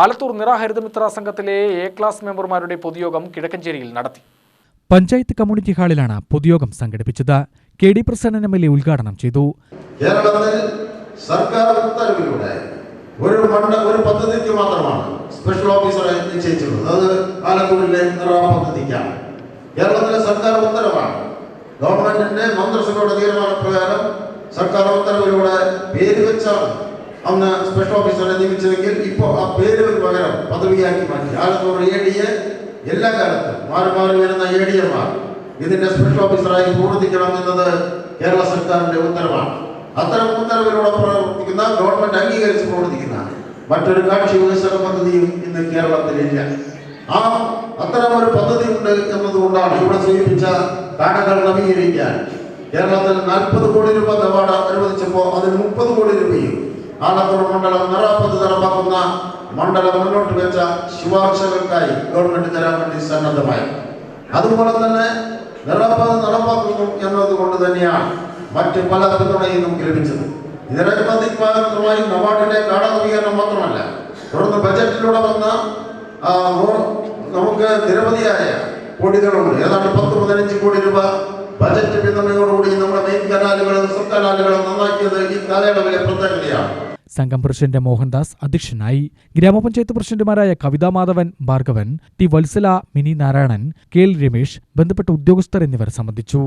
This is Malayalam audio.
ആലത്തൂർ നിറാഹരിതമിത്ര സംഘത്തിലെ എ ക്ലാസ് മെമ്പർമാരുടെ പൊതുയോഗം കിഴക്കഞ്ചേരിയിൽ നടത്തി. പഞ്ചായത്ത് കമ്മ്യൂണിറ്റി ഹാളിലാണ് പൊതുയോഗം സംഘടിപ്പിച്ചത്. K D Prasannan M L A ഉദ്ഘാടനം ചെയ്തു. കേരളത്തിൽ സർക്കാർ ഉത്തരവിലൂടെ ഒരു മണ്ഡ ഒരു പദ്ധതിക്ക് മാത്രമാണ് സ്പെഷ്യൽ ഓഫീസറെ നിശ്ചയിച്ചിട്ടുള്ളത്. അത് ആലത്തൂരിലെ നിറ പദ്ധതിക്കാണ്. കേരളത്തിലെ സർക്കാർ ഉത്തരവാണ്. ഗവൺമെന്റിന്റെ മന്ത്രിസഭയുടെ തീരുമാനപ്രകാരം സർക്കാർ ഉത്തരവിലൂടെ പേര് വെച്ചാണ് അന്ന് സ്പെഷ്യൽ ഓഫീസറെ നിയമിച്ചതെങ്കിൽ ഇപ്പോൾ ആ പേര് പകരം പദവിയാക്കി മാറ്റി. ആലത്തൂർ എ ഡി എ എല്ലാ കാലത്തും മാറി മാറി വരുന്ന എ ഡി എമാർ ഇതിന്റെ സ്പെഷ്യൽ ഓഫീസറായി പ്രവർത്തിക്കണം എന്നത് കേരള സർക്കാരിന്റെ ഉത്തരവാണ്. അത്തരം ഉത്തരവിലൂടെ പ്രവർത്തിക്കുന്ന ഗവൺമെന്റ് അംഗീകരിച്ച് പ്രവർത്തിക്കുന്ന മറ്റൊരു കാക്ഷി വികസന പദ്ധതിയും ഇന്ന് കേരളത്തിലില്ല. ആ അത്തരം ഒരു പദ്ധതി ഉണ്ട് എന്നതുകൊണ്ടാണ് ഇവിടെ സൂചിപ്പിച്ച കാനകൾ നവീകരിക്കാൻ. കേരളത്തിൽ നാൽപ്പത് കോടി രൂപ നിലപാട് അനുവദിച്ചപ്പോൾ അതിന് മുപ്പത് കോടി രൂപയും ആലത്തൂർ മണ്ഡലം നിറ പദ്ധതി നടപ്പാക്കുന്ന മണ്ഡലം മുന്നോട്ട് വെച്ച ശുപാർശകൾക്കായി ഗവൺമെന്റ് തരാൻ വേണ്ടി സന്നദ്ധമായി. അതുപോലെ തന്നെ നിറപ്പത് നടപ്പാക്കുന്നു എന്നതുകൊണ്ട് തന്നെയാണ് മറ്റ് പല പിന്തുണയും നമുക്ക് ലഭിച്ചത് ഇതിനനുബന്ധിതമായി നവാർഡിന്റെ കാടാനവീകരണം മാത്രമല്ല തുടർന്ന് ബജറ്റിലൂടെ വന്ന നമുക്ക് നിരവധിയായ കോടികളുണ്ട്. ഏതാണ്ട് പത്ത് പതിനഞ്ച് കോടി രൂപ ബജറ്റ് പിന്തുണയോടുകൂടി നമ്മുടെ മെയിൻ കനാലുകളും സബ് കനാലുകളും നന്നാക്കിയത് ഈ കാലയളവിലെ പ്രത്യേകതയാണ്. സംഘം പ്രസിഡന്റ് മോഹൻദാസ് അധ്യക്ഷനായി. ഗ്രാമപഞ്ചായത്ത് പ്രസിഡന്റുമാരായ Kavitha Madhavan Bhargavan T Vatsala Mini Narayanan K L Ramesh ബന്ധപ്പെട്ട ഉദ്യോഗസ്ഥർ എന്നിവർ സംബന്ധിച്ചു.